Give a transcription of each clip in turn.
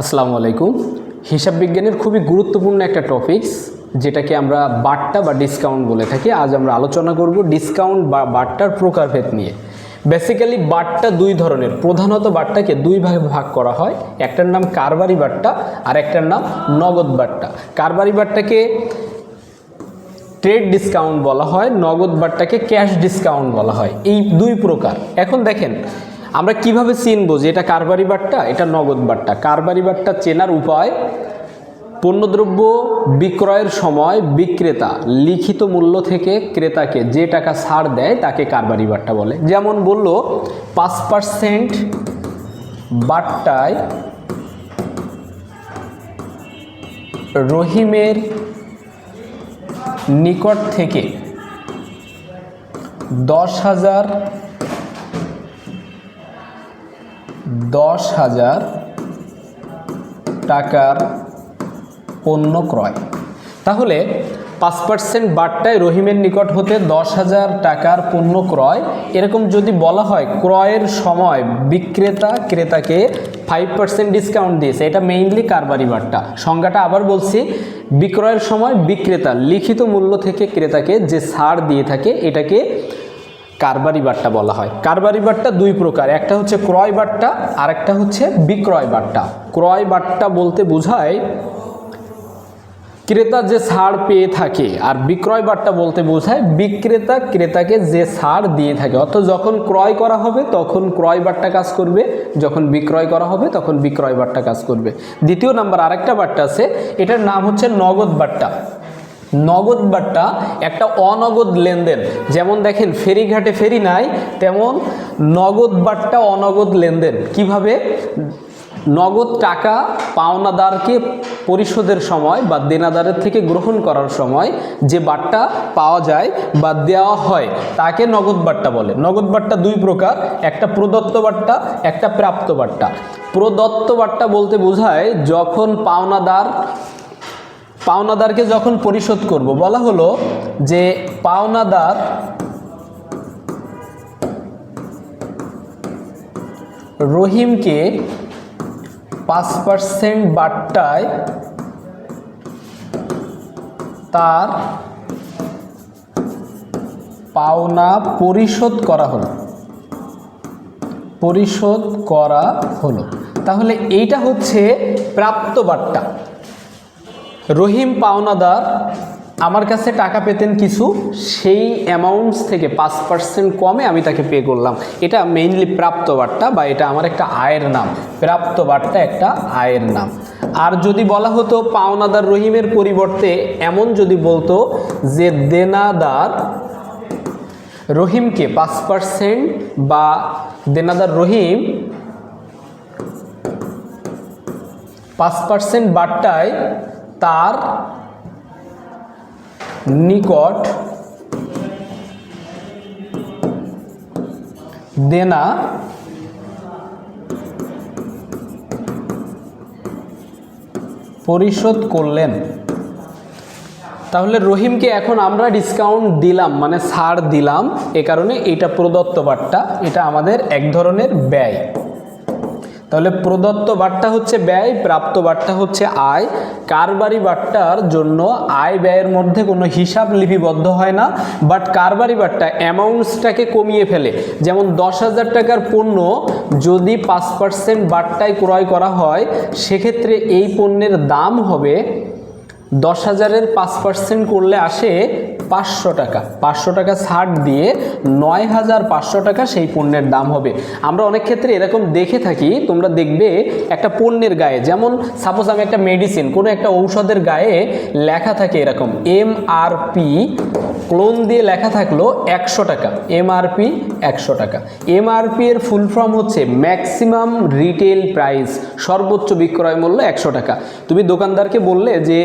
আসসালামু আলাইকুম। হিসাব বিজ্ঞানের খুবই গুরুত্বপূর্ণ একটা টপিকস যেটাকে আমরা বাট্টা বা ডিসকাউন্ট বলে থাকি। আজ আমরা আলোচনা করব ডিসকাউন্ট বা বাট্টার প্রকারভেদ নিয়ে। বেসিক্যালি বাট্টা দুই ধরনের। প্রধানত বাট্টাকে দুই ভাগে ভাগ করা হয়। একটার নাম কারবারি বাট্টা আর একটার নাম নগদ বাট্টা কারবারি বাট্টাকে ট্রেড ডিসকাউন্ট বলা হয়, নগদ বাট্টাকে ক্যাশ ডিসকাউন্ট বলা হয়। এই দুই প্রকার। এখন দেখেন আমরা কীভাবে চিনবো যে এটা কারবারি বাট্টা, এটা নগদ বাট্টা? কারবারি বাট্টা চেনার উপায়, পণ্যদ্রব্য বিক্রয়ের সময় বিক্রেতা লিখিত মূল্য থেকে ক্রেতাকে যে টাকা ছাড় দেয় তাকে কারবারি বাট্টা বলে। যেমন বলল, পাঁচ পার্সেন্ট বাট্টায় রহিমের নিকট থেকে দশ হাজার দশ হাজার টাকার পণ্য ক্রয়। তাহলে পাঁচ পার্সেন্ট বাট্টায় রহিমের নিকট হতে দশ হাজার টাকার পণ্য ক্রয়। এরকম যদি বলা হয়, ক্রয়ের সময় বিক্রেতা ক্রেতাকে ফাইভ পার্সেন্ট ডিসকাউন্ট দিয়েছে। এটা মেইনলি কারবারি বাট্টা সংজ্ঞাটা আবার বলছি, বিক্রয়ের সময় বিক্রেতা লিখিত মূল্য থেকে ক্রেতাকে যে ছাড় দিয়ে থাকে, এটাকে কারবারি বাট্টা বলা হয়। কারবারি বাট্টা দুই প্রকার, একটা হচ্ছে ক্রয় বাট্টা আর একটা হচ্ছে বিক্রয় বাট্টা। ক্রয় বাট্টা বলতে বোঝায় ক্রেতা যে ছাড় পেয়ে থাকে, আর বিক্রয় বাট্টা বলতে বোঝায় বিক্রেতা ক্রেতাকে যে ছাড় দিয়ে থাকে। অর্থাৎ যখন ক্রয় করা হবে, তখন ক্রয় বাট্টা কাজ করবে, যখন বিক্রয় করা হবে, তখন বিক্রয় বাট্টা কাজ করবে। দ্বিতীয় নাম্বার আরেকটা বাট্টা আছে, এটার নাম হচ্ছে নগদ বাট্টা। নগদ বাট্টা, একটা অনগদ লেনদেন। যেমন দেখেন, ফেরিঘাটে ফেরি নাই, তেমন নগদ বাট্টা, অনগদ লেনদেন। কীভাবে? নগদ টাকা পাওনাদারকে পরিশোধের সময় বা দেনাদারের থেকে গ্রহণ করার সময় যে বাট্টা পাওয়া যায় বা দেওয়া হয়, তাকে নগদ বাট্টা বলে। নগদ বাট্টা দুই প্রকার, একটা প্রদত্ত বাট্টা, একটা প্রাপ্ত বাট্টা। প্রদত্ত বাট্টা বলতে বোঝায় যখন পাওনাদার পাওনাদারকে যখন পরিশোধ করব, বলা হলো যে পাওনাদার রহিমকে পাঁচ পার্সেন্ট বাট্টায় তার পাওনা পরিশোধ করা হলো। পরিশোধ করা হলো। তাহলে এইটা হচ্ছে প্রাপ্ত বাট্টা। রহিম পাওনাদার, আমার কাছে টাকা পেতেন কিছু, সেই অ্যামাউন্টস থেকে পাঁচ পার্সেন্ট কমে আমি তাকে পে করলাম। এটা মেইনলি প্রাপ্ত বার্তা বা এটা আমার একটা আয়ের নাম। প্রাপ্ত বার্তা একটা আয়ের নাম। আর যদি বলা হতো পাওনাদার রহিমের পরিবর্তে, এমন যদি বলতো যে দেনাদার রহিমকে পাঁচ পার্সেন্ট বা দেনাদার রহিম পাঁচ পার্সেন্ট বাট্টায় তার নিকট দেনা পরিশোধ করলেন। তাহলে রহিমকে এখন আমরা ডিসকাউন্ট দিলাম মানে ছাড় দিলাম, এ কারণে এটা প্রদত্ত বাট্টা, এটা আমাদের এক ধরনের ব্যয়। তাহলে প্রদত্ত বাট্টা হচ্ছে ব্যয়, প্রাপ্ত বাট্টা হচ্ছে আয়। কারবারি বাট্টার জন্য আয় ব্যয়ের মধ্যে কোনো হিসাব লিপিবদ্ধ হয় না বাট কারবারি বাট্টা অ্যামাউন্টসটাকে কমিয়ে ফেলে। যেমন দশ হাজার টাকার পণ্য যদি পাঁচ পার্সেন্ট বাট্টায় ক্রয় করা হয়, সেক্ষেত্রে এই পণ্যের দাম হবে দশ হাজারের পাঁচ পার্সেন্ট করলে আসে পাঁচশো টাকা। পাঁচশো টাকা ছাড় দিয়ে নয় হাজার পাঁচশো টাকা সেই পণ্যের দাম হবে। আমরা অনেক ক্ষেত্রে এরকম দেখে থাকি, তোমরা দেখবে একটা পণ্যের গায়ে, যেমন সাপোজ আমি একটা মেডিসিন কোনো একটা ঔষধের গায়ে লেখা থাকে এরকম এম আর পি ক্লোন দিয়ে লেখা থাকল একশো টাকা এমআরপি একশো টাকা। এমআরপি এর ফুল ফর্ম হচ্ছে ম্যাক্সিমাম রিটেল প্রাইস সর্বোচ্চ বিক্রয় মূল্য একশো টাকা। তুমি দোকানদারকে বললে যে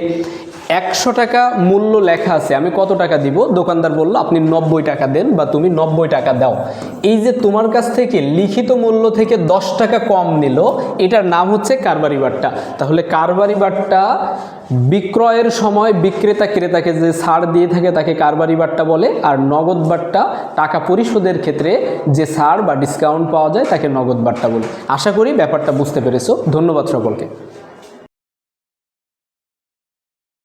একশো টাকা মূল্য লেখা আছে। আমি কত টাকা দিব? দোকানদার বলল, আপনি নব্বই টাকা দেন বা তুমি নব্বই টাকা দাও। এই যে তোমার কাছ থেকে লিখিত মূল্য থেকে দশ টাকা কম নিল, এটার নাম হচ্ছে কারবারি বাট্টা। তাহলে কারবারি বাট্টা বিক্রয়ের সময় বিক্রেতা ক্রেতাকে যে ছাড় দিয়ে থাকে, তাকে কারবারি বাট্টা বলে। আর নগদ বাট্টা টাকা পরিশোধের ক্ষেত্রে যে ছাড় বা ডিসকাউন্ট পাওয়া যায়, তাকে নগদ বাট্টা বলে। আশা করি ব্যাপারটা বুঝতে পেরেছ। ধন্যবাদ সকলকে।